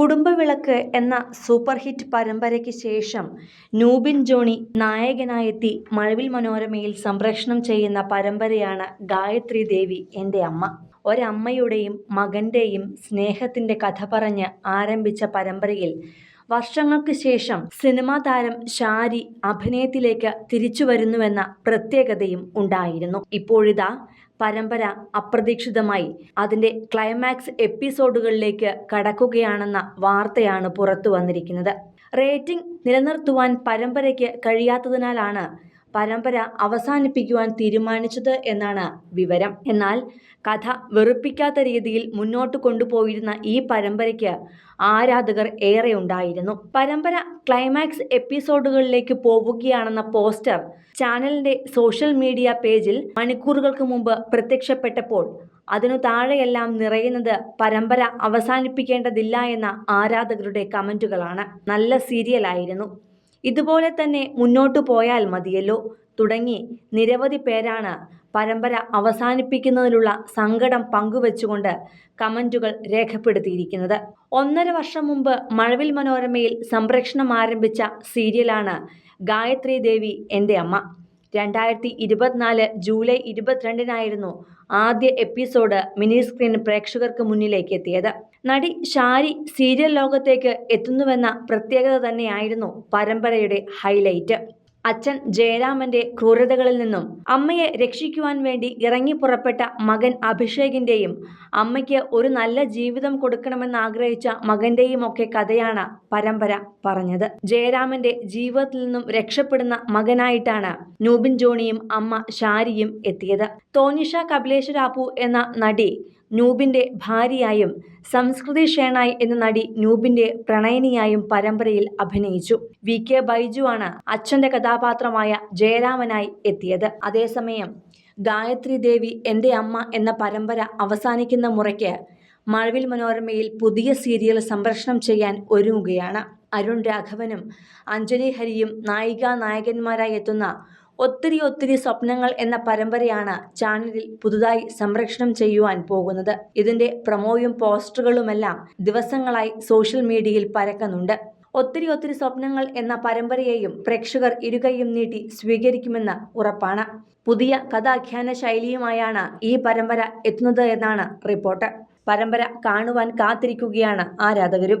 കുടുംബവിളക്ക് എന്ന super hit പരമ്പരയ്ക്ക് ശേഷം നൂബിൻ ജോണി നായകനായെത്തി മഴവിൽ മനോരമയിൽ സംപ്രേഷണം ചെയ്യുന്ന പരമ്പരയാണ് ഗായത്രി ദേവി എന്റെ അമ്മ. ഒരമ്മയുടെയും മകന്റെയും സ്നേഹത്തിന്റെ കഥ പറഞ്ഞ് ആരംഭിച്ച പരമ്പരയിൽ വർഷങ്ങൾക്ക് ശേഷം സിനിമാ താരം ഷാരി അഭിനയത്തിലേക്ക് തിരിച്ചു വരുന്നുവെന്ന പ്രത്യേകതയും ഉണ്ടായിരുന്നു. ഇപ്പോഴിതാ പരമ്പര അപ്രതീക്ഷിതമായി അതിന്റെ ക്ലൈമാക്സ് എപ്പിസോഡുകളിലേക്ക് കടക്കുകയാണെന്ന വാർത്തയാണ് പുറത്തു വന്നിരിക്കുന്നത് റേറ്റിംഗ് നിലനിർത്തുവാൻ പരമ്പരയ്ക്ക് കഴിയാത്തതിനാലാണ് പരമ്പര അവസാനിപ്പിക്കുവാൻ തീരുമാനിച്ചത് എന്നാണ് വിവരം. എന്നാൽ കഥ വെറുപ്പിക്കാത്ത രീതിയിൽ മുന്നോട്ട് കൊണ്ടുപോയിരുന്ന ഈ പരമ്പരയ്ക്ക് ആരാധകർ ഏറെ ഉണ്ടായിരുന്നു. പരമ്പര ക്ലൈമാക്സ് എപ്പിസോഡുകളിലേക്ക് പോവുകയാണെന്ന പോസ്റ്റർ ചാനലിന്റെ സോഷ്യൽ മീഡിയ പേജിൽ മണിക്കൂറുകൾക്ക് മുമ്പ് പ്രത്യക്ഷപ്പെട്ടപ്പോൾ അതിനു താഴെയെല്ലാം നിറയുന്നത് പരമ്പര അവസാനിപ്പിക്കേണ്ടതില്ല എന്ന ആരാധകരുടെ കമന്റുകളാണ്. നല്ല സീരിയലായിരുന്നു. ഇതുപോലെ തന്നെ മുന്നോട്ടു പോയാൽ മതിയല്ലോ. തുടങ്ങി. നിരവധി പേരാണ് പരമ്പര അവസാനിപ്പിക്കുന്നതിലുള്ള സങ്കടം പങ്കുവെച്ചുകൊണ്ട് കമന്റുകൾ രേഖപ്പെടുത്തിയിരിക്കുന്നത്. ഒന്നര വർഷം മുമ്പ് മഴവിൽ മനോരമയിൽ സംപ്രേഷണം ആരംഭിച്ച സീരിയലാണ് ഗായത്രി ദേവി എന്റെ അമ്മ. രണ്ടായിരത്തി ഇരുപത്തിനാല് ജൂലൈ ഇരുപത്തിരണ്ടിനായിരുന്നു ആദ്യ എപ്പിസോഡ് മിനി സ്ക്രീൻ പ്രേക്ഷകർക്ക് മുന്നിലേക്ക് എത്തിയത്. നടി ഷാരി സീരിയൽ ലോകത്തേക്ക് എത്തുന്നുവെന്ന പ്രത്യേകത തന്നെയായിരുന്നു പരമ്പരയുടെ ഹൈലൈറ്റ്. അച്ഛൻ ജയരാമന്റെ ക്രൂരതകളിൽ നിന്നും അമ്മയെ രക്ഷിക്കുവാൻ വേണ്ടി ഇറങ്ങി പുറപ്പെട്ട മകൻ അഭിഷേകിന്റെയും അമ്മയ്ക്ക് ഒരു നല്ല ജീവിതം കൊടുക്കണമെന്ന് ആഗ്രഹിച്ച മകന്റെയും ഒക്കെ കഥയാണ് പരമ്പര പറഞ്ഞത്. ജയരാമന്റെ ജീവിതത്തിൽ നിന്നും രക്ഷപ്പെടുന്ന മകനായിട്ടാണ് നൂബിൻ ജോണിയും അമ്മ ഷാരിയും എത്തിയത്. തോനിഷ കപിലേശ്വരാപ്പു എന്ന നടി നൂബിന്റെ ഭാര്യയായും സംസ്കൃതി ഷേണായ് എന്ന നടി നൂബിന്റെ പ്രണയനിയായും പരമ്പരയിൽ അഭിനയിച്ചു. വി. കെ. ബൈജു ആണ് അച്ഛന്റെ കഥാപാത്രമായ ജയരാമനായി എത്തിയത്. അതേസമയം ഗായത്രി ദേവി എന്റെ അമ്മ എന്ന പരമ്പര അവസാനിക്കുന്ന മുറയ്ക്ക് മഴവിൽ മനോരമയിൽ പുതിയ സീരിയൽ സംപ്രേഷണം ചെയ്യാൻ ഒരുങ്ങുകയാണ്. അരുൺ രാഘവനും അഞ്ജലി ഹരിയും നായികാ നായകന്മാരായി എത്തുന്ന ഒത്തിരി ഒത്തിരി സ്വപ്നങ്ങൾ എന്ന പരമ്പരയാണ് ചാനലിൽ പുതുതായി സംരക്ഷണം ചെയ്യുവാൻ പോകുന്നത്. ഇതിന്റെ പ്രമോയും പോസ്റ്ററുകളുമെല്ലാം ദിവസങ്ങളായി സോഷ്യൽ മീഡിയയിൽ പരക്കുന്നുണ്ട്. ഒത്തിരി ഒത്തിരി സ്വപ്നങ്ങൾ എന്ന പരമ്പരയെയും പ്രേക്ഷകർ ഇരുകൈയും നീട്ടി സ്വീകരിക്കുമെന്ന് ഉറപ്പാണ്. പുതിയ കഥാഖ്യാന ശൈലിയുമായാണ് ഈ പരമ്പര എത്തുന്നത് എന്നാണ് റിപ്പോർട്ട്. പരമ്പര കാണുവാൻ കാത്തിരിക്കുകയാണ് ആരാധകരും.